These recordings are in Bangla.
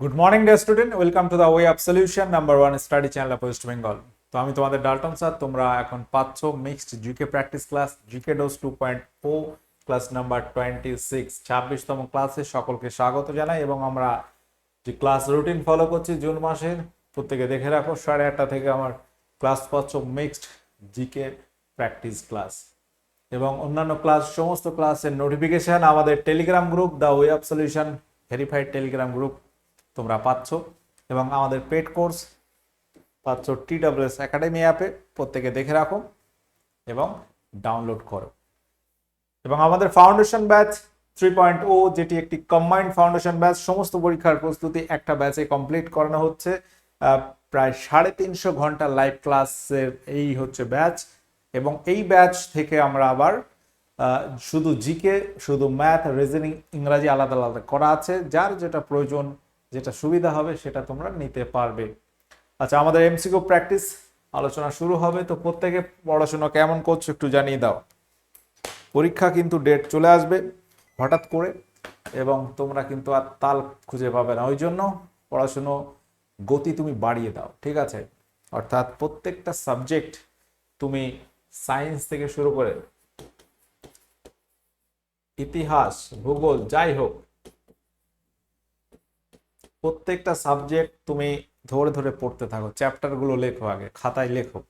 Good morning dear student welcome to the way of solution number one study channel West Bengal তো আমি তোমাদের ডাল্টন স্যার, তোমরা এখন পাচ্ছ mixed GK practice class GK dose two point o class number twenty six ছাব্বিশতম ক্লাসে সকলকে স্বাগত জানাই এবং আমরা যে ক্লাস রুটিন ফলো করছি জুন মাসের, প্রত্যেকে দেখে রাখো, সাড়ে আটটা থেকে আমার ক্লাস পাচ্ছ মিক্সড জিকে প্র্যাকটিস ক্লাস এবং অন্যান্য ক্লাস সমস্ত ক্লাসের নোটিফিকেশন আমাদের Telegram group the way of solution verified Telegram group তোমরা পাচ্ছ। এবং আমাদের পেড কোর্স পাচ্ছ টি ডাব্লিউএস একাডেমি অ্যাপে প্রত্যেকে দেখে রাখো এবং ডাউনলোড করো। এবং আমাদের foundation batch three point o যেটি একটি কম্বাইন্ড ফাউন্ডেশন ব্যাচ সমস্ত পরীক্ষার প্রস্তুতি একটা ব্যাচে কমপ্লিট করানো হচ্ছে। প্রায় সাড়ে তিনশো ঘণ্টা লাইভ ক্লাসের এই হচ্ছে ব্যাচ এবং এই ব্যাচ থেকে আমরা আবার শুধু জিকে শুধু ম্যাথ রিজনিং ইংরাজি আলাদা আলাদা করা আছে। যার যেটা প্রয়োজন যেটা সুবিধা হবে সেটা তোমরা নিতে পারবে। আচ্ছা আমাদের এমসিকিউ প্র্যাকটিস আলোচনা শুরু হবে। তো প্রত্যেকে পড়াশোনা কেমন করছ একটু জানিয়ে দাও। পরীক্ষা কিন্তু ডেট চলে আসবে হঠাৎ করে এবং তোমরা কিন্তু আর তাল খুঁজে পাবে না। ওই জন্য পড়াশুনো গতি তুমি বাড়িয়ে দাও, ঠিক আছে? অর্থাৎ প্রত্যেকটা সাবজেক্ট তুমি সায়েন্স থেকে শুরু করে ইতিহাস, ভূগোল, যাই হোক প্রত্যেকটা সাবজেক্ট তুমি ধরে ধরে পড়তে থাকো চ্যাপ্টারগুলো লেখো আগে, খাতায় লেখো।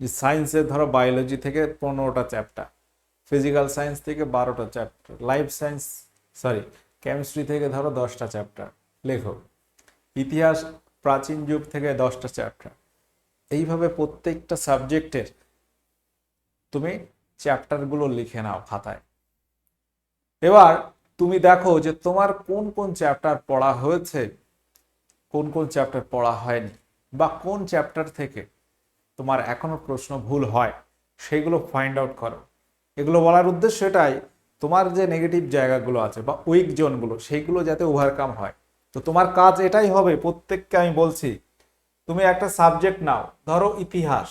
যে সায়েন্সের ধরো বায়োলজি থেকে পনেরোটা চ্যাপ্টার ফিজিক্যাল সায়েন্স থেকে বারোটা chapter life science sorry chemistry থেকে ধরো দশটা চ্যাপ্টার লেখো। ইতিহাস প্রাচীন যুগ থেকে দশটা চ্যাপ্টার এইভাবে প্রত্যেকটা সাবজেক্টের তুমি চ্যাপ্টারগুলো লিখে নাও খাতায়। এবার তুমি দেখো যে তোমার কোন কোন চ্যাপ্টার পড়া হয়েছে কোন কোন চ্যাপ্টার পড়া হয়নি বা কোন চ্যাপ্টার থেকে তোমার এখনও প্রশ্ন ভুল হয়, সেগুলো ফাইন্ড আউট করো। এগুলো বলার উদ্দেশ্য এটাই, তোমার যে নেগেটিভ জায়গাগুলো আছে বা উইক জোনগুলো সেইগুলো যাতে ওভারকাম হয়। তো তোমার কাজ এটাই হবে, প্রত্যেককে আমি বলছি, তুমি একটা সাবজেক্ট নাও, ধরো ইতিহাস।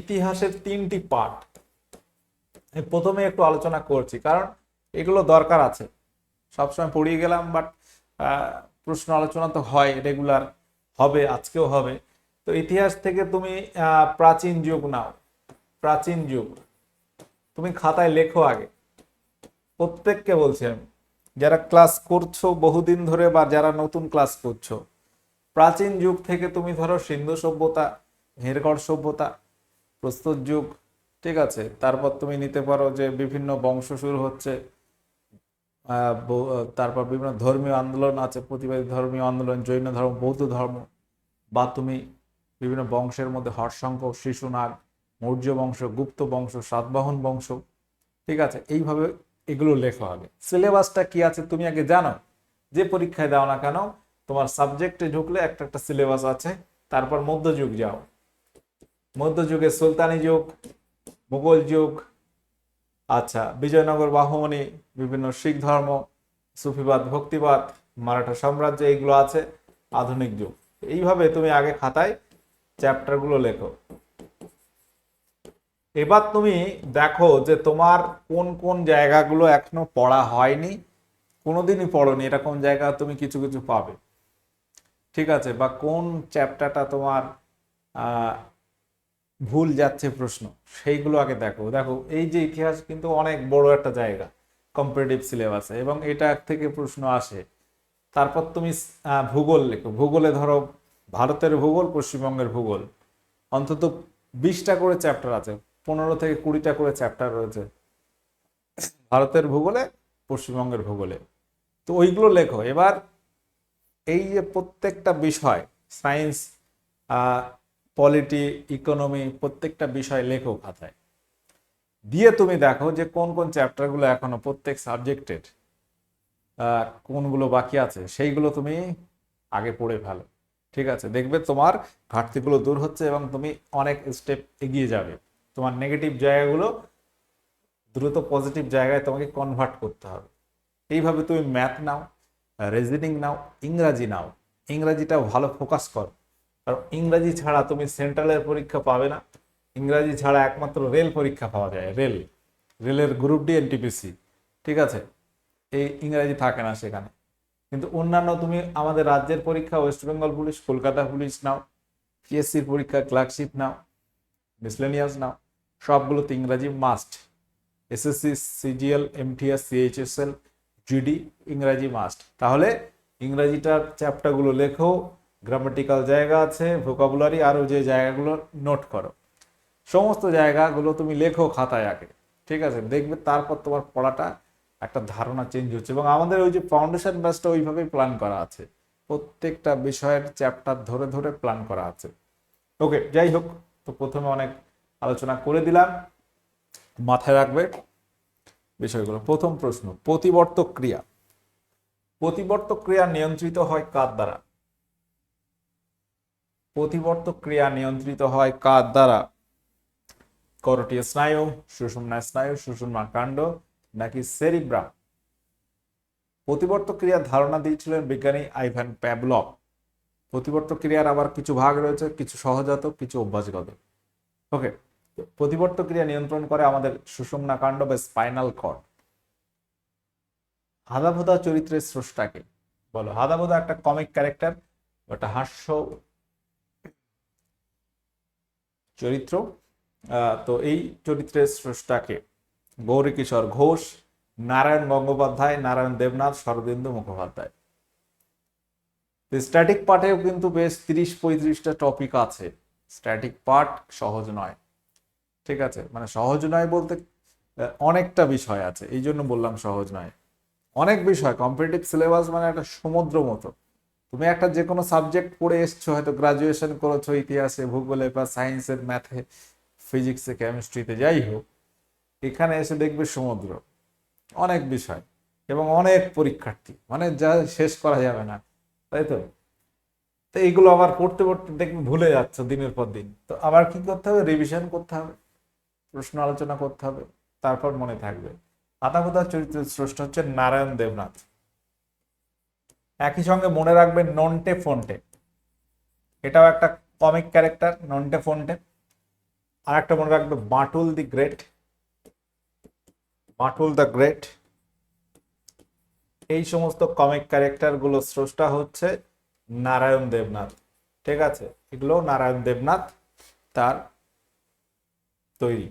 ইতিহাসের তিনটি পার্ট প্রথমে একটু আলোচনা করছি, কারণ এগুলো দরকার আছে। সবসময় পড়িয়ে গেলাম বাট প্রশ্ন আলোচনা তো হয় রেগুলার হবে, আজকেও হবে। তো ইতিহাস থেকে তুমি প্রাচীন যুগ নাও, প্রাচীন যুগ। তুমি খাতায় লেখো আগে। প্রত্যেককে বলছি আমি, যারা ক্লাস করছ বহুদিন ধরে বা যারা নতুন ক্লাস করছ, প্রাচীন যুগ থেকে তুমি ধরো সিন্ধু সভ্যতা হেরগড় সভ্যতা প্রস্তুত যুগ, ঠিক আছে? তারপর তুমি নিতে পারো যে বিভিন্ন বংশ শুরু হচ্ছে তারপর বিভিন্ন ধর্মীয় আন্দোলন আছে, প্রতিবাদী ধর্মীয় আন্দোলন, জৈন ধর্ম, বৌদ্ধ ধর্ম, বা তুমি বিভিন্ন বংশের মধ্যে হর্ষঙ্ক শিশুনাগ মৌর্য বংশ, গুপ্ত বংশ, সাতবাহন বংশ, ঠিক আছে, এইভাবে এগুলো লেখা হবে। সিলেবাসটা কি আছে তুমি আগে জানো? যে পরীক্ষায় দাও না কেন, তোমার সাবজেক্টে ঢুকলে একটা একটা সিলেবাস আছে, তারপর মধ্যযুগ যাও। মধ্যযুগে সুলতানি যুগ, মুঘল যুগ আচ্ছা বিজয়নগর, বাহমনি, বিভিন্ন শিখ ধর্ম, সুফিবাদ, ভক্তিবাদ, মারাঠা সাম্রাজ্য, এইগুলো আছে, আধুনিক যুগ। এইভাবে তুমি আগে খাতায় চ্যাপ্টারগুলো লেখো। এবার তুমি দেখো যে তোমার কোন কোন জায়গাগুলো এখনও পড়া হয়নি, কোনোদিনই পড়োনি এরকম জায়গা তুমি কিছু কিছু পাবে। ঠিক আছে, বা কোন চ্যাপ্টারটা তোমার ভুল যাচ্ছে প্রশ্ন। সেইগুলো আগে দেখো। দেখো, এই যে ইতিহাস কিন্তু অনেক বড় একটা জায়গা কম্পারেটিভ সিলেবাসে এবং এটা থেকে প্রশ্ন আসে। তারপর তুমি ভূগোল লেখো। ভূগোলে ধরো, ভারতের ভূগোল, পশ্চিমবঙ্গের ভূগোল। অন্তত বিশটা করে চ্যাপ্টার আছে, পনেরো থেকে কুড়িটা করে চ্যাপ্টার রয়েছে ভারতের ভূগোলে, পশ্চিমবঙ্গের ভূগোলে। তো ওইগুলো লেখো। এবার এই যে প্রত্যেকটা বিষয় সায়েন্স পলিটি, ইকোনমি, প্রত্যেকটা বিষয় লেখো খাতায় দিয়ে তুমি দেখো যে কোন কোন চ্যাপ্টারগুলো এখনও প্রত্যেক সাবজেক্টের কোনগুলো বাকি আছে, সেইগুলো তুমি আগে পড়ে ফেলো। ঠিক আছে? দেখবে তোমার ঘাটতিগুলো দূর হচ্ছে এবং তুমি অনেক স্টেপ এগিয়ে যাবে। তোমার নেগেটিভ জায়গাগুলো দ্রুত পজিটিভ জায়গায় তোমাকে কনভার্ট করতে হবে। এইভাবে তুমি ম্যাথ নাও রিজনিং নাও, ইংরাজি নাও। ইংরাজিটা ভালো ফোকাস করো। কারণ ইংরাজি ছাড়া তুমি সেন্ট্রালের পরীক্ষা পাবে না। ইংরাজি ছাড়া একমাত্র রেল পরীক্ষা পাওয়া যায়, রেল। রেলের গ্রুপ ডি এনটিপিসি ঠিক আছে? এই ইংরাজি থাকে না সেখানে। কিন্তু অন্যান্য তুমি আমাদের রাজ্যের পরীক্ষা, West Bengal police, Kolkata police now পিএসসির পরীক্ষা, ক্লার্কশিপ নাও, মিসলেনিয়াস নাও, সবগুলোতে ইংরাজি must. SSC CGL MTS CHSL GD ইংরাজি মাস্ট। তাহলে ইংরাজিটার চ্যাপ্টারগুলো লেখো গ্রামাটিক্যাল জায়গা আছে ভোকাবুলারি আরও যে জায়গাগুলো নোট করো। সমস্ত জায়গাগুলো তুমি লেখো খাতায় আগে, ঠিক আছে? দেখবে তারপর তোমার পড়াটা একটা ধারণা চেঞ্জ হচ্ছে এবং আমাদের ওই যে ফাউন্ডেশন ব্যাচটা ওইভাবেই প্ল্যান করা আছে। প্রত্যেকটা বিষয়ের চ্যাপ্টার ধরে ধরে প্ল্যান করা আছে। ওকে যাই হোক, তো প্রথমে অনেক আলোচনা করে দিলাম। মাথায় রাখবে বিষয়গুলো। প্রথম প্রশ্ন, প্রতিবর্তক ক্রিয়া। প্রতিবর্তক ক্রিয়া নিয়ন্ত্রিত হয় কার দ্বারা? প্রতিবর্তক ক্রিয়া নিয়ন্ত্রিত হয় কার দ্বারা? করটীয় স্নায়ু সুষুম্না স্নায়ু, সুষুম্না কাণ্ড নাকি সেরিব্রাম প্রতিবর্ত ক্রিয়ার ধারণা দিয়েছিলেন বিজ্ঞানী আইভান প্যাবলভ প্রতিবর্ত ক্রিয়ার আবার কিছু ভাগ রয়েছে, কিছু সহজাত, কিছু অভ্যাসগত। ওকে প্রতিবর্ত ক্রিয়া নিয়ন্ত্রণ করে আমাদের সুষুম্না কাণ্ড বা স্পাইনাল কর্ড। হাদাভোদা চরিত্রের স্রষ্টাকে বলো। হাদাভোদা একটা কমিক ক্যারেক্টার একটা হাস্য চরিত্র। তো এই চরিত্রের স্রষ্টাকে গৌরী কিশোর ঘোষ, নারায়ণ গঙ্গোপাধ্যায়, নারায়ণ দেবনাথ, শরদিন্দু মুখোপাধ্যায়। স্ট্যাটিক পার্টেও কিন্তু বেশ তিরিশ পঁয়ত্রিশটা টপিক আছে। স্ট্যাটিক পার্ট সহজ নয়। ঠিক আছে? মানে সহজ নয় বলতে অনেকটা বিষয় আছে। এই জন্য বললাম সহজ নয়। অনেক বিষয় কম্পিটিটিভ সিলেবাস মানে একটা সমুদ্র মতো। তুমি একটা যে কোনো সাবজেক্ট পড়ে এসছো, হয়তো গ্রাজুয়েশন করেছ ইতিহাসে, ভূগোলে বা সায়েন্সের ম্যাথে ফিজিক্সে কেমিস্ট্রিতে যাই হোক, এখানে এসে দেখবে সমুদ্র। অনেক বিষয় এবং অনেক পরীক্ষার্থী। মানে যা শেষ করা যাবে না, তাই তো? তো এইগুলো আবার পড়তে পড়তে দেখবে ভুলে যাচ্ছে দিনের পর দিন। তো আবার কি করতে হবে? রিভিশন করতে হবে, প্রশ্ন আলোচনা করতে হবে, তারপর মনে থাকবে। আতাকতা চরিত্রের স্রষ্টা হচ্ছে নারায়ণ দেবনাথ। একই সঙ্গে মনে রাখবেন নন্টে ফন্টে। এটাও একটা কমিক ক্যারেক্টার নন্টে ফন্টে। আর একটা মনে রাখবে Batul the great. Batul the great. এই সমস্ত কমিক ক্যারেক্টারগুলো স্রষ্টা হচ্ছে নারায়ণ দেবনাথ। ঠিক আছে? এগুলো নারায়ণ দেবনাথ তার তৈরি।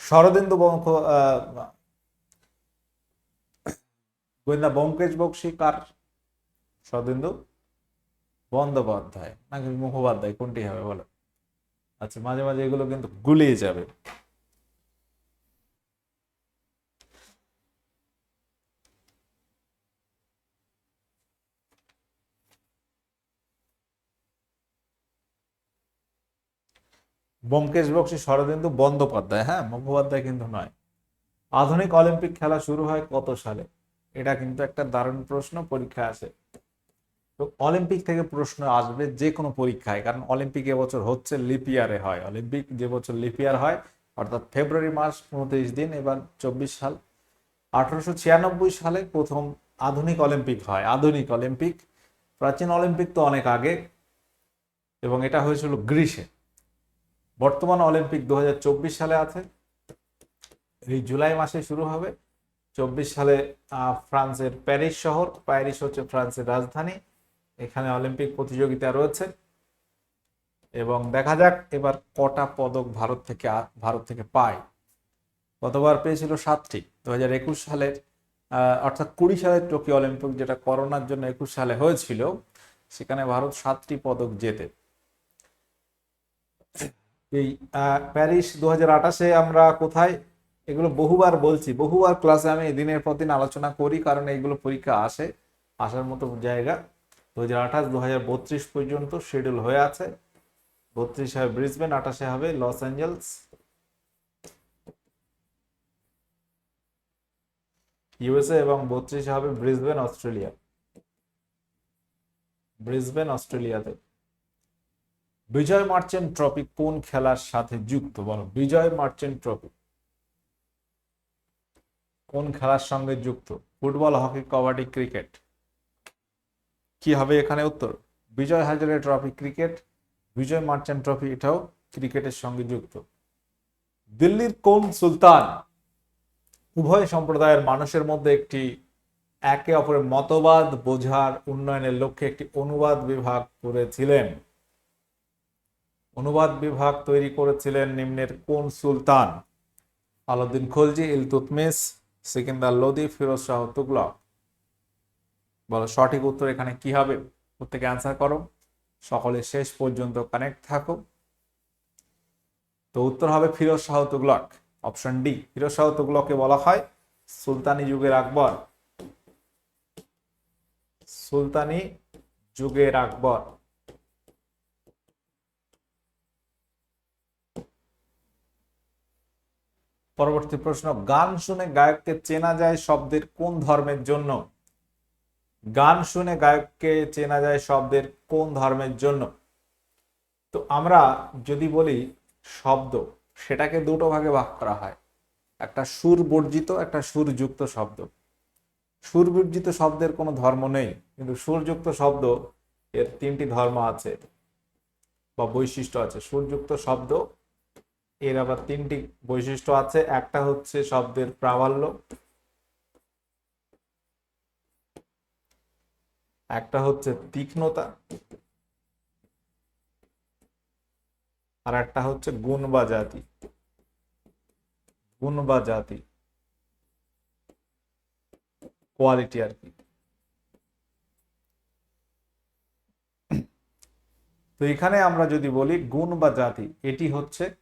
শরদেন্দু বঙ্ক গোয়েন্দা ব্যোমকেশ বক্সী কার শরদিন্দু বন্দ্যোপাধ্যায়। নাকি মুখোপাধ্যায়, কোনটি হবে বলো? আচ্ছা মাঝে মাঝে এগুলো কিন্তু গুলিয়ে যাবে। ব্যোমকেশ বক্সী শরদিন্দু বন্দ্যোপাধ্যায়। হ্যাঁ মুখোপাধ্যায় কিন্তু নয়। আধুনিক অলিম্পিক খেলা শুরু হয় কত সালে? এটা কিন্তু একটা দারুণ প্রশ্ন পরীক্ষা আসে। তো অলিম্পিক থেকে প্রশ্ন আসবে যে কোনো পরীক্ষায়, কারণ অলিম্পিক এবছর হচ্ছে লিপিয়ারে হয়। অলিম্পিক যে বছর লিপিয়ার হয়, অর্থাৎ ফেব্রুয়ারি মাস উনত্রিশ দিন, এবার চব্বিশ সাল। আঠারোশো ছিয়ানব্বই সালে প্রথম আধুনিক অলিম্পিক হয়, আধুনিক অলিম্পিক। প্রাচীন অলিম্পিক তো অনেক আগে, এবং এটা হয়েছিল গ্রীষে বর্তমান অলিম্পিক দু হাজার চব্বিশ সালে আছে, এই জুলাই মাসে শুরু হবে। চব্বিশ সালে ফ্রান্সের প্যারিস শহর, প্যারিস হচ্ছে ফ্রান্সের রাজধানী। এখানে অলিম্পিক প্রতিযোগিতা রয়েছে। এবং দেখা যাক এবার কটা পদক ভারত থেকে ভারত থেকে পায়। গতবার পেয়েছিল সাতটি। দু হাজার একুশ সালের অর্থাৎ কুড়ি সালের টোকিও অলিম্পিক যেটা করোনার জন্য একুশ সালে হয়েছিল, সেখানে ভারত সাতটি পদক জেতে। এই প্যারিস দু হাজার আঠাশে আমরা কোথায়? এগুলো বহুবার বলছি, বহুবার ক্লাসে আমি দিনের পর দিন আলোচনা করি, কারণ এইগুলো পরীক্ষা আসে, আসার মতো জায়গা। দু হাজার আঠাশ দু হাজার বত্রিশ পর্যন্ত শিডিউল হয়ে আছে। বত্রিশ হবে ব্রিসবেন আঠাশে হবে লস অ্যাঞ্জেলস ইউএসএ এবং বত্রিশে হবে ব্রিসবেন অস্ট্রেলিয়া ব্রিসবেন অস্ট্রেলিয়াতে বিজয় মার্চেন্ট ট্রফি কোন খেলার সাথে যুক্ত? বলো, বিজয় মার্চেন্ট ট্রফি। কোন খেলার সঙ্গে যুক্ত? Football, hockey, kabaddi, cricket. কি হবে এখানে উত্তর? Vijay Hazare trophy cricket Vijay Merchant trophy এটাও ক্রিকেটের সঙ্গে যুক্ত। দিল্লির কোন সুলতান উভয় সম্প্রদায়ের মানুষের মধ্যে একটি একে অপরের মতবাদ বোঝার উন্নয়নের লক্ষ্যে একটি অনুবাদ বিভাগ করেছিলেন? অনুবাদ বিভাগ তৈরি করেছিলেন নিম্নের কোন সুলতান? আলাউদ্দিন খলজি ইলতুতমিস সিকিন্দার লোদি, ফিরোজ শাহ তুগলক। বলো, সঠিক উত্তর এখানে কি হবে? প্রত্যেকে অ্যান্সার করো। সকলে শেষ পর্যন্ত কানেক্ট থাকো। তো উত্তর হবে ফিরোজ শাহ তুগলক। অপশন ডি ফিরোজ শাহ তুগলককে বলা হয় সুলতানি যুগের আকবর। সুলতানি যুগের আকবর। পরবর্তী প্রশ্ন, গান শুনে গায়ককে চেনা যায় শব্দের কোন ধর্মের জন্য? গান শুনে গায়ককে চেনা যায় শব্দের কোন ধর্মের জন্য। তো আমরা যদি বলি শব্দ, সেটাকে দুটো ভাগে ভাগ করা হয়। একটা সুর বর্জিত একটা সুরযুক্ত শব্দ। সুর বর্জিত শব্দের কোনো ধর্ম নেই, কিন্তু সুরযুক্ত শব্দ, এর তিনটি ধর্ম আছে বা বৈশিষ্ট্য আছে। সুরযুক্ত শব্দ, এর আবার তিনটি বৈশিষ্ট্য আছে। একটা হচ্ছে শব্দের প্রাবল্য একটা হচ্ছে তীক্ষ্ণতা আর একটা হচ্ছে গুণ বা জাতি। গুণ বা জাতি। কোয়ালিটি আর কি। তো এখানে আমরা যদি বলি গুণ বা জাতি, এটি হচ্ছে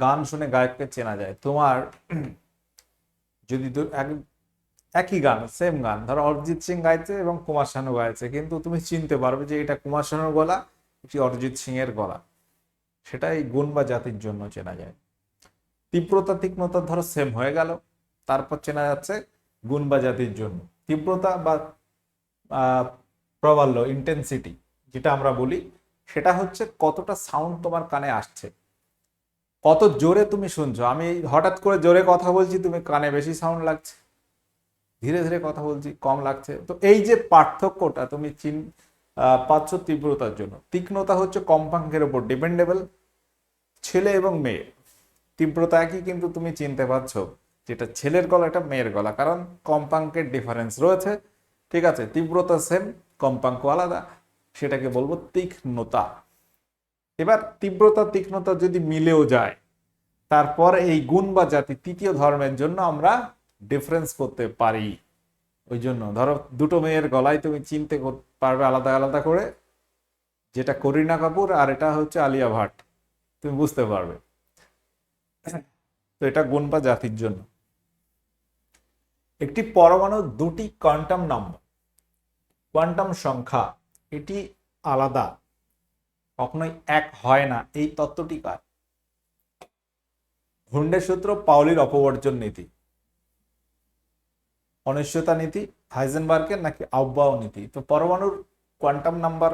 গান শুনে গায়ককে চেনা যায়। তোমার, যদি এক- একই গান সেম গান। ধরো অরিজিৎ সিং গাইছে এবং কুমার শানু গাইছে, কিন্তু তুমি চিনতে পারবে যে এটা কুমার শানুর গলা, এটি অরিজিৎ সিং এর গলা। সেটা এই গুণ বা জাতির জন্য চেনা যায়। তীব্রতা, তীক্ষ্ণতা ধরো সেম হয়ে গেল। তারপর চেনা যাচ্ছে গুণ বা জাতির জন্য। তীব্রতা বা প্রাবল্য ইন্টেন্সিটি যেটা আমরা বলি, সেটা হচ্ছে কতটা সাউন্ড তোমার কানে আসছে। কত জোরে তুমি শুনছো। আমি হঠাৎ করে জোরে কথা বলছি, তুমি কানে বেশি সাউন্ড লাগছে। ধীরে ধীরে কথা বলছি, কম লাগছে। তো এই যে পার্থক্যটা তুমি চিন পাচ্ছ তীব্রতার জন্য, তীক্ষ্ণতা হচ্ছে কম্পাঙ্কের ওপর ডিপেন্ডেবল ছেলে এবং মেয়ে। তীব্রতা একই কিন্তু তুমি চিনতে পারছ, যেটা ছেলের গলা এটা মেয়ের গলা, কারণ কম্পাঙ্কের ডিফারেন্স রয়েছে। ঠিক আছে, তীব্রতা সেম কম্পাঙ্ক আলাদা, সেটাকে বলব তীক্ষ্ণতা। এবার তীব্রতা, তীক্ষ্ণতা যদি মিলেও যায়, তারপর এই গুণ বা জাতি তৃতীয় ধর্মের জন্য আমরা ডিফারেন্স করতে পারি। ওই জন্য ধরো দুটো মেয়ের গলায় তুমি চিনতে পারবে আলাদা আলাদা করে, যেটা করিনা কাপুর আর এটা হচ্ছে আলিয়া ভাট। তুমি বুঝতে পারবে। তো এটা গুণ বা জাতির জন্য। একটি পরমাণু দুটি কোয়ান্টাম নাম্বার, কোয়ান্টাম সংখ্যা, এটি আলাদা, কখনোই এক হয় না, এই তত্ত্বটি কার? হুন্ডের সূত্র পাউলির অপবর্জন নীতি। অনিশ্চয়তা নীতি, হাইজেনবার্গের নাকি আহ্বাও নীতি। তো পরমাণুর কোয়ান্টাম নাম্বার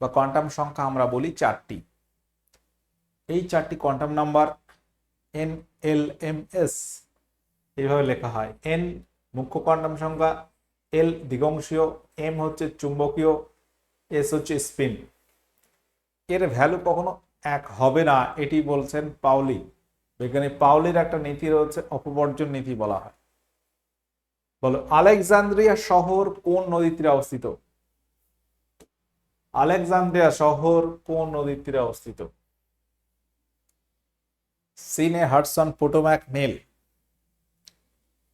বা কোয়ান্টাম সংখ্যা আমরা বলি চারটি। এই চারটি quantum number n l m s এইভাবে লেখা হয়। এন মুখ্য কোয়ান্টাম সংখ্যা, এল দিগংশীয় এম হচ্ছে চুম্বকীয়, এস হচ্ছে স্পিন। এর ভ্যালু কখনো এক হবে না, এটি বলছেন পাউলি বিজ্ঞানী পাউলির একটা নীতি রয়েছে, অপবর্জন নীতি বলা হয়। বলো, আলেকজান্দ্রিয়া শহর কোন নদীর তীরে অবস্থিত? আলেকজান্দ্রিয়া শহর কোন নদীর তীরে অবস্থিত? সিনে হাডসন পোটোম্যাক নীল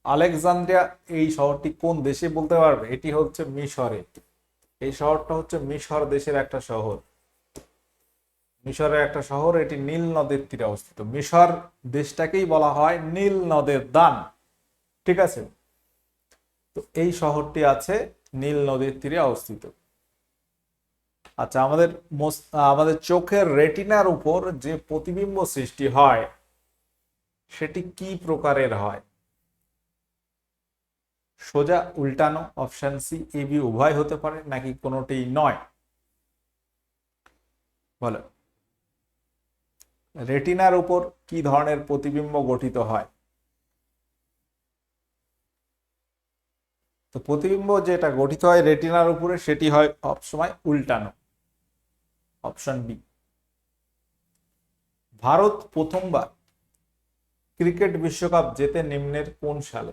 আলেকজান্দ্রিয়া এই শহরটি কোন দেশে বলতে পারবে? এটি হচ্ছে মিশরে। এই শহরটা হচ্ছে মিশর দেশের একটা শহর। মিশরের একটা শহর, এটি নীল নদের তীরে অবস্থিত। মিশর দেশটাকেই বলা হয় নীল নদের দান। ঠিক আছে? তো এই শহরটি আছে নীল নদীর তীরে অবস্থিত। আচ্ছা আমাদের আমাদের চোখের রেটিনার উপর যে প্রতিবিম্ব সৃষ্টি হয়, সেটি কি প্রকারের হয়? সোজা উল্টানো অপশন সি, এ, বি উভয় হতে পারে, নাকি কোনোটি নয়? বলো। রেটিনার উপর কি ধরনের প্রতিবিম্ব গঠিত হয়? তো প্রতিবিম্ব যেটা গঠিত হয় রেটিনার উপরে, সেটি হয় সবসময় উল্টানো। Option B. ভারত প্রথমবার ক্রিকেট বিশ্বকাপ জেতে নিম্নের কোন সালে?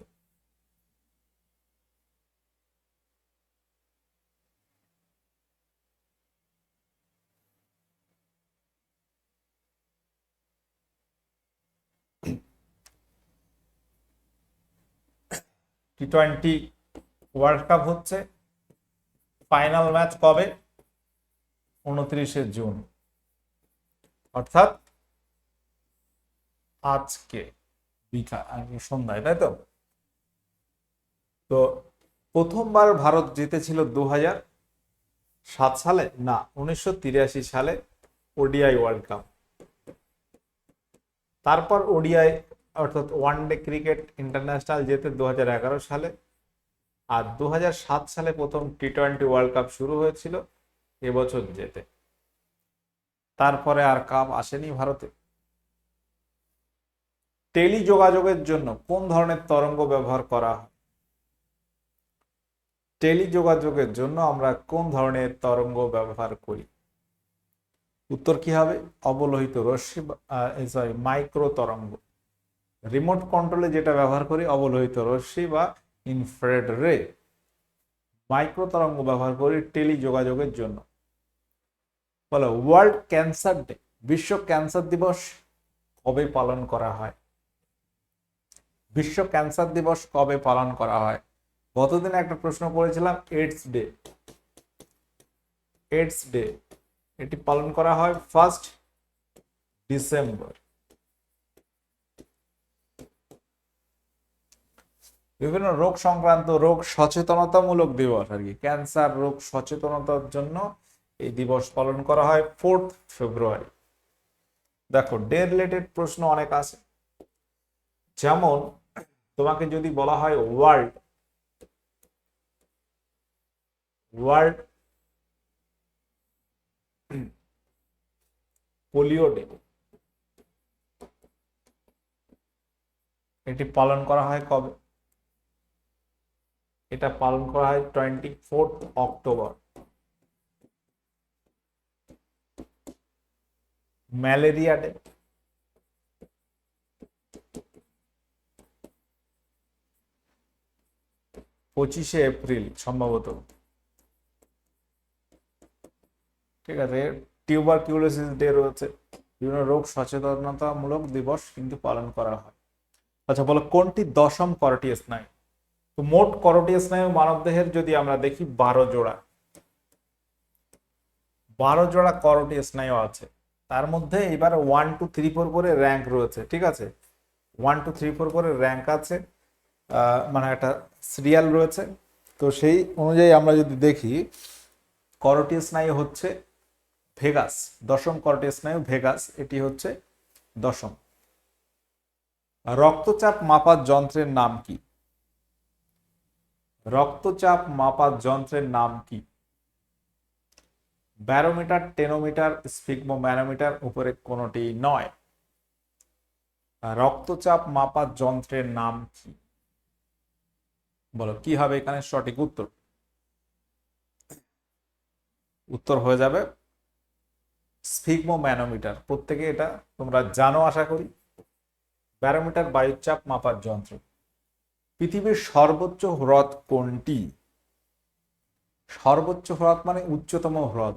টি টোয়েন্টি ওয়ার্ল্ড কাপ হচ্ছে ফাইনাল ম্যাচ কবে? উনত্রিশে জুন অর্থাৎ আজকে সন্ধ্যায়, তাই তো? তো প্রথমবার ভারত জিতেছিল দু সাত সালে, না, উনিশশো তিরাশি সালে ওডিআই ওয়ার্ল্ড কাপ তারপর ওডিআই, অর্থাৎ ওয়ান ডে ক্রিকেট ইন্টারন্যাশনাল যেতে দু সালে আর দু হাজার সাত সালে প্রথম টি টোয়েন্টি ওয়ার্ল্ড কাপ শুরু হয়েছিল এবছর যেতে। তারপরে আর কাপ আসেনি ভারতে। টেলি যোগাযোগের জন্য কোন ধরনের তরঙ্গ ব্যবহার করা হয়? টেলি যোগাযোগের জন্য আমরা কোন ধরনের তরঙ্গ ব্যবহার করি? উত্তর কি হবে? অবলোহিত রশ্মি সরি মাইক্রো তরঙ্গ রিমোট কন্ট্রোলে যেটা ব্যবহার করি, অবলোহিত রশ্মি বা ইনফ্রেড রে মাইক্রো তরঙ্গ ব্যবহার করি টেলি যোগাযোগের জন্য বলো ওয়ার্ল্ড ক্যান্সার ডে বিশ্ব ক্যান্সার দিবস কবে পালন করা হয় বিশ্ব ক্যান্সার দিবস কবে পালন করা হয় গতদিন একটা প্রশ্ন করেছিলাম এইডস ডে এইডস ডে এটি পালন করা হয় ফার্স্ট ডিসেম্বর বিভিন্ন রোগ সংক্রান্ত রোগ সচেতনতামূলক দিবস আর কি। ক্যান্সার রোগ সচেতনতার জন্য এই দিবস পালন করা হয় ফোর্থ ফেব্রুয়ারি। দেখো ডে রিলেটেড প্রশ্ন অনেক আছে। যেমন তোমাকে যদি বলা হয় ওয়ার্ল্ড ওয়ার্ল্ড পোলিও ডে এটি পালন করা হয় কবে? এটা পালন করা হয় twenty fourth October malaria day পঁচিশে এপ্রিল সম্ভবত। ঠিক আছে টিউবারকিউলোসিস ডে রয়েছে। বিভিন্ন রোগ সচেতনতামূলক দিবস কিন্তু পালন করা হয়। আচ্ছা বলো কোনটি দশম করটি স্নায়ু তো মোট করটি স্নায়ু মানবদেহের যদি আমরা দেখি বারো জোড়া। বারো জোড়া করটি স্নায়ু আছে। তার মধ্যে এবার ওয়ান টু থ্রি ফোর করে র্যাঙ্ক রয়েছে, ঠিক আছে? ওয়ান টু থ্রি ফোর করে র্যাঙ্ক আছে। মানে একটা সিরিয়াল রয়েছে। তো সেই অনুযায়ী আমরা যদি দেখি, করটি স্নায়ু হচ্ছে ভেগাস, দশম করটি স্নায়ু ভেগাস, এটি হচ্ছে দশম। রক্তচাপ মাপার যন্ত্রের নাম কি? রক্তচাপ মাপার যন্ত্রের নাম কি? ব্যারোমিটার, টেনোমিটার, স্ফিগমোম্যানোমিটার উপরে কোনোটি নয়। রক্তচাপ মাপার যন্ত্রের নাম কি? বলো, কি হবে এখানে সঠিক উত্তর? উত্তর হয়ে যাবে স্ফিগমোম্যানোমিটার। প্রত্যেকে এটা তোমরা জানো আশা করি। ব্যারোমিটার বায়ুচাপ মাপার যন্ত্র। পৃথিবীর সর্বোচ্চ হ্রদ কোনটি? সর্বোচ্চ হ্রদ মানে উচ্চতম হ্রদ।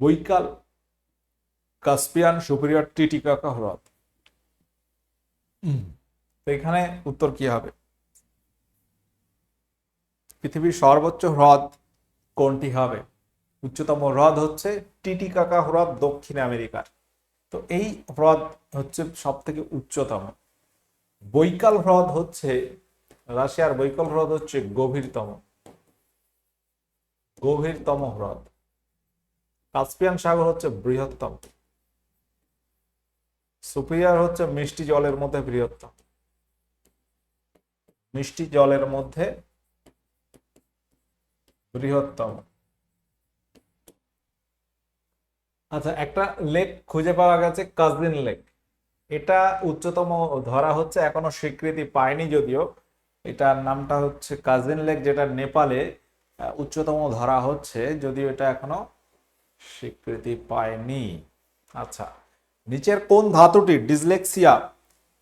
বৈকাল কাস্পিয়ান সুপিরিয়র টিটিকাকা হ্রদ। তো এখানে উত্তর কি হবে? পৃথিবীর সর্বোচ্চ হ্রদ কোনটি হবে? উচ্চতম হ্রদ হচ্ছে টিটিকাকা হ্রদ দক্ষিণ আমেরিকার। তো এই হ্রদ হচ্ছে সব থেকে উচ্চতম। বৈকাল হ্রদ হচ্ছে, রাশিয়ার বৈকাল হ্রদ হচ্ছে গভীরতম। গভীরতম হ্রদ। কাস্পিয়ান সাগর হচ্ছে বৃহত্তম। সুপিরিয়ার হচ্ছে মিষ্টি জলের মধ্যে বৃহত্তম। মিষ্টি জলের মধ্যে বৃহত্তম। আচ্ছা একটা লেক খুঁজে পাওয়া গেছে কাজদিন লেক। এটা উচ্চতম ধরা হচ্ছে, এখনও স্বীকৃতি পায়নি যদিও। এটার নামটা হচ্ছে কাজিন লেক, যেটা নেপালে উচ্চতম ধরা হচ্ছে, যদিও এটা এখনও স্বীকৃতি পায়নি। আচ্ছা নিচের কোন ধাতুটি ডিসলেক্সিয়া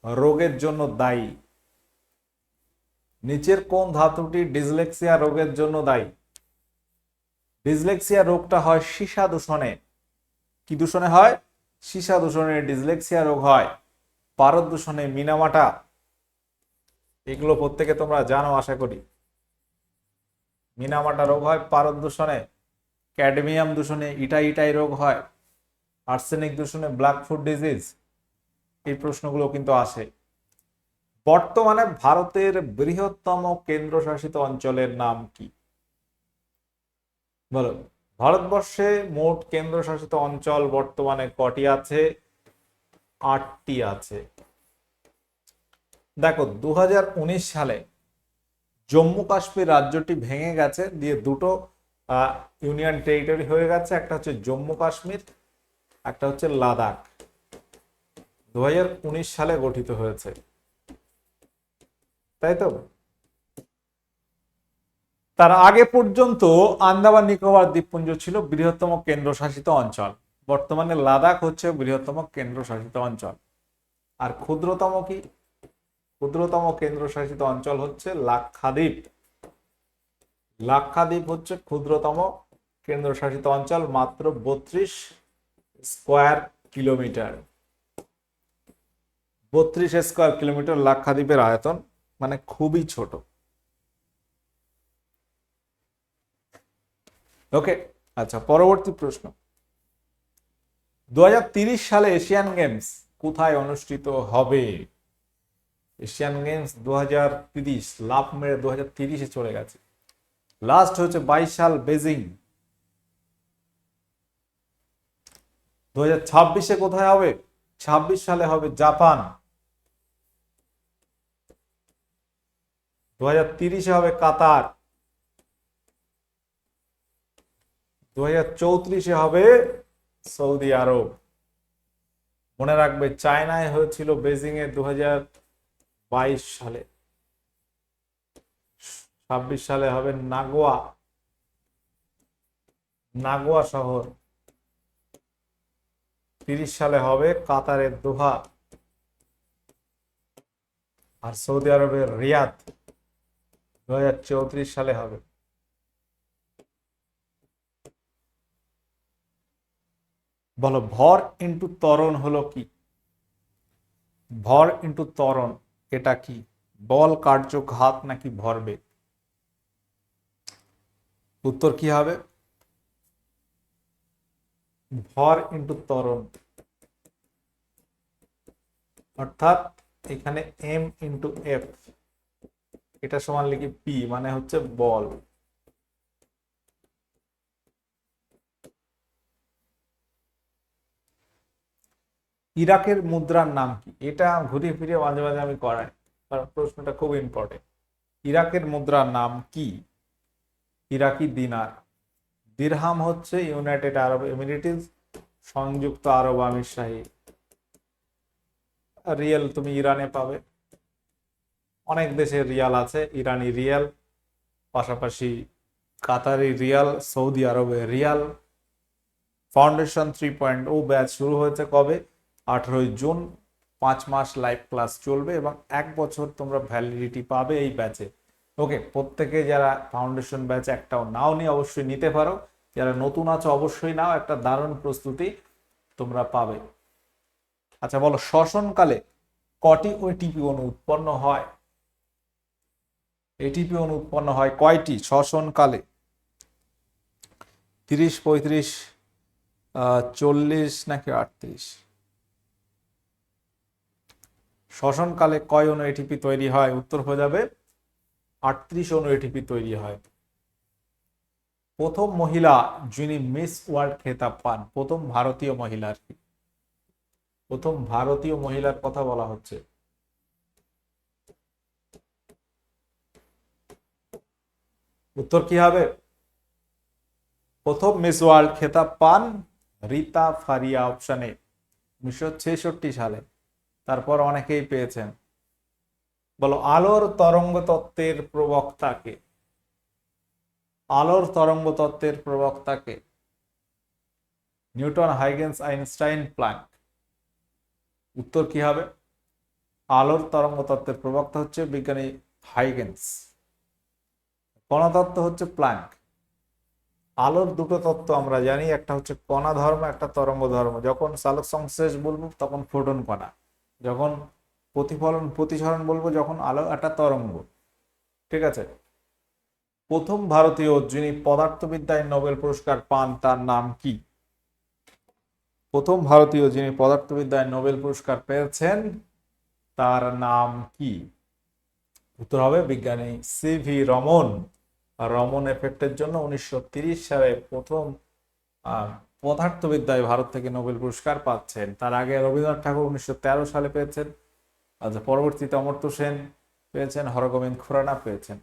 রোগের জন্য দায়ী? নিচের কোন ধাতুটি ডিসলেক্সিয়া রোগের জন্য দায়ী? ডিসলেক্সিয়া রোগটা হয় সীসা দূষণে। কি দূষণে হয়? সীসা দূষণে ডিসলেক্সিয়া রোগ হয়। পারদ দূষণে মিনামাটা। এগুলো প্রত্যেকে তোমরা জানো, আশা করি। মিনামাটা রোগ হয় পারদ দূষণে, ক্যাডমিয়াম দূষণে ইটা ইটাই রোগ হয়, আর্সেনিক দূষণে, ব্ল্যাক ফুড ডিজিজ। এই প্রশ্নগুলো কিন্তু আসে। বর্তমানে ভারতের বৃহত্তম কেন্দ্রশাসিত অঞ্চলের নাম কি? বলো। ভারতবর্ষে মোট কেন্দ্রশাসিত অঞ্চল বর্তমানে কটি আছে? আটটি আছে। দেখো দু হাজার উনিশ সালে জম্মু কাশ্মীর রাজ্যটি ভেঙে গেছে, দিয়ে দুটো ইউনিয়ন টেরিটরি হয়ে গেছে, একটা হচ্ছে জম্মু কাশ্মীর, একটা হচ্ছে লাদাখ। দু হাজার উনিশ সালে গঠিত হয়েছে। তাই তো? তার আগে পর্যন্ত আন্দামান নিকোবর দ্বীপপুঞ্জ ছিল বৃহত্তম কেন্দ্রশাসিত অঞ্চল। বর্তমানে লাদাখ হচ্ছে বৃহত্তম কেন্দ্রশাসিত অঞ্চল। আর ক্ষুদ্রতম কি? ক্ষুদ্রতম কেন্দ্রশাসিত অঞ্চল হচ্ছে লাক্ষাদ্বীপ। লাক্ষাদ্বীপ হচ্ছে ক্ষুদ্রতম কেন্দ্রশাসিত অঞ্চল মাত্র বত্রিশ স্কোয়ার কিলোমিটার। বত্রিশ স্কোয়ার কিলোমিটার লাক্ষাদ্বীপের আয়তন মানে খুবই ছোট। ওকে আচ্ছা পরবর্তী প্রশ্ন। দু সালে এশিয়ান গেমস কোথায় অনুষ্ঠিত হবে? এশিয়ান গেমস দু লাভ মেরে দু তিরিশে চলে গেছে। লাস্ট হচ্ছে বাইশ সাল বেজিং। দু হাজার ছাব্বিশে কোথায় হবে? ছাব্বিশ সালে হবে জাপান। দু হাজার তিরিশে হবে কাতার। দু চৌত্রিশে হবে সৌদি আরব। মনে রাখবে, চায়নায় হয়েছিল বেজিং এ দু হাজার বাইশ সালে। ছাব্বিশ সালে হবে নাগোয়া। নাগোয়া শহর। তিরিশ সালে হবে কাতারের দোহা। আর সৌদি আরবের রিয়াদ দুহাজার চৌত্রিশ সালে হবে। বলো, ভর ইন্টু ত্বরণ হলো কি? ভর ইন্টু ত্বরণ, এটা কি? বল, কার্য, ঘাত নাকি ভরবেগ উত্তর কি হবে? ভর ইন্টু ত্বরণ। অর্থাৎ এখানে এম ইন্টু এফ এটা সমান লিখি পি মানে হচ্ছে বল। ইরাকের মুদ্রার নাম কি? এটা ঘুরিয়ে ফিরে মাঝে মাঝে আমি করাই, কারণ প্রশ্নটা খুব ইম্পর্টেন্ট ইরাকের মুদ্রার নাম কি? ইরাকি দিনার। দিরহাম হচ্ছে ইউনাইটেড আরব এমিরেটিস, সংযুক্ত আরব আমির শাহী রিয়েল তুমি ইরানে পাবে। অনেক দেশের রিয়াল আছে, ইরানি রিয়াল, পাশাপাশি কাতারি রিয়াল, সৌদি আরবের Real. Foundation three point o batch শুরু হয়েছে কবে? আঠারোই জুন পাঁচ মাস লাইভ ক্লাস চলবে এবং এক বছর তোমরা ভ্যালিডিটি পাবে এই ব্যাচে ওকে প্রত্যেকে যারা ফাউন্ডেশন ব্যাচ একটাও নাও নি, অবশ্যই নিতে পারো। যারা নতুন আছো, অবশ্যই নাও, একটা দারুণ প্রস্তুতি তোমরা পাবে। আচ্ছা বলো, শ্বসনকালে কটি ওটিপি অণু উৎপন্ন হয়? এটিপি অণু উৎপন্ন হয় কয়টি? শ্বসনকালে তিরিশ, পঁয়ত্রিশ চল্লিশ নাকি আটত্রিশ? শ্বসনকালে কয় অনু এটিপি তৈরি হয়? উত্তর হয়ে যাবে, আটত্রিশ অণু এটিপি তৈরি হয়। প্রথম মহিলা যিনি মিস ওয়ার্ল্ড খেতাব পান, প্রথম ভারতীয় মহিলা আর কি। প্রথম ভারতীয় মহিলার কথা বলা হচ্ছে। উত্তর কি হবে? প্রথম মিস ওয়ার্ল্ড খেতাব পান রীতা ফারিয়া অপশানে, উনিশশো ছেষট্টি সালে। তারপর অনেকেই পেয়েছেন। বলো, আলোর তরঙ্গ তত্ত্বের প্রবক্তাকে আলোর তরঙ্গ তত্ত্বের প্রবক্তাকে নিউটন, হাইগেন্স, আইনস্টাইন প্ল্যাঙ্ক উত্তর কি হবে? আলোর তরঙ্গ তত্ত্বের প্রবক্তা হচ্ছে বিজ্ঞানী হাইগেন্স। কণাতত্ত্ব হচ্ছে প্ল্যাঙ্ক আলোর দুটো তত্ত্ব আমরা জানি, একটা হচ্ছে কণা ধর্ম একটা তরঙ্গ ধর্ম যখন সালোক সংশ্লেষ বলব, তখন ফোটন কণা। যখন প্রতিফলন, প্রতিসরণ বলব যখন আলো একটা তরঙ্গ। ঠিক আছে? প্রথম ভারতীয় যিনি পদার্থবিদ্যায় নোবেল পুরস্কার পান তার নাম কি? প্রথম ভারতীয় যিনি পদার্থবিদ্যায় নোবেল পুরস্কার পেয়েছেন তার নাম কি? উত্তর হবে বিজ্ঞানী সি ভি রমন রমন এফেক্টের জন্য উনিশশো সালে প্রথম পদার্থবিদ্যায় ভারত থেকে নোবেল পুরস্কার পাচ্ছেন। তার আগে রবীন্দ্রনাথ ঠাকুর উনিশশো তেরো সালে পেয়েছেন আচ্ছা পরবর্তীতে অমর্ত্য সেন পেয়েছেন, হরগোবিন্দ খুরানা পেয়েছেন।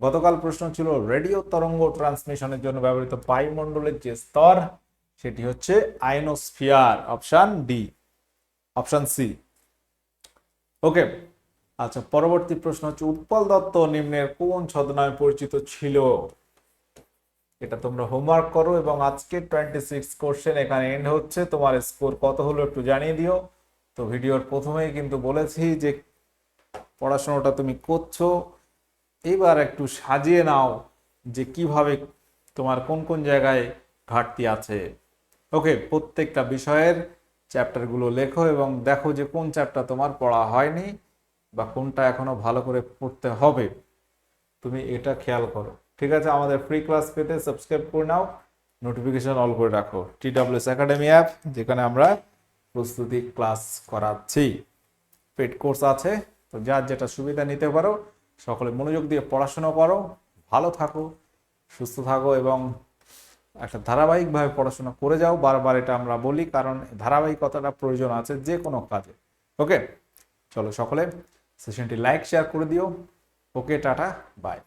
গতকাল প্রশ্ন ছিল, রেডিও তরঙ্গ ট্রান্সমিশনের জন্য ব্যবহৃত বায়ুমণ্ডলের যে স্তর, সেটি হচ্ছে ionosphere, option D, option C. Okay আচ্ছা পরবর্তী প্রশ্ন হচ্ছে, উৎপল দত্ত নিম্নের কোন ছদ্মনামে পরিচিত ছিল? এটা তোমরা হোমওয়ার্ক করো এবং আজকে টোয়েন্টি সিক্স কোশ্চেন এখানে এন্ড হচ্ছে। তোমার স্কোর কত হলো একটু জানিয়ে দিও। তো ভিডিওর প্রথমেই কিন্তু বলেছি যে পড়াশোনাটা তুমি করছ। এবার একটু সাজিয়ে নাও যে কীভাবে তোমার কোন কোন জায়গায় ঘাটতি আছে। ওকে, প্রত্যেকটা বিষয়ের চ্যাপ্টারগুলো লেখো এবং দেখো যে কোন চ্যাপ্টার তোমার পড়া হয়নি বা কোনটা এখনও ভালো করে পড়তে হবে। তুমি এটা খেয়াল করো। ঠিক আছে, আমাদের ফ্রি ক্লাস পেতে সাবস্ক্রাইব করে নাও। নোটিফিকেশন অল করে রাখো। টি ডাব্লিউএস একাডেমি অ্যাপ যেখানে আমরা প্রস্তুতি ক্লাস করাচ্ছি। পেড কোর্স আছে, তো যার যেটা সুবিধা নিতে পারো, সকলে মনোযোগ দিয়ে পড়াশোনা করো, ভালো থাকো, সুস্থ থাকো এবং একটা ধারাবাহিকভাবে পড়াশোনা করে যাও। বারবার এটা আমরা বলি, কারণ ধারাবাহিকতাটা প্রয়োজন আছে যে কোনো কাজে। ওকে চলো সকলে সেশনটি লাইক শেয়ার করে দিও। ওকে টাটা বাই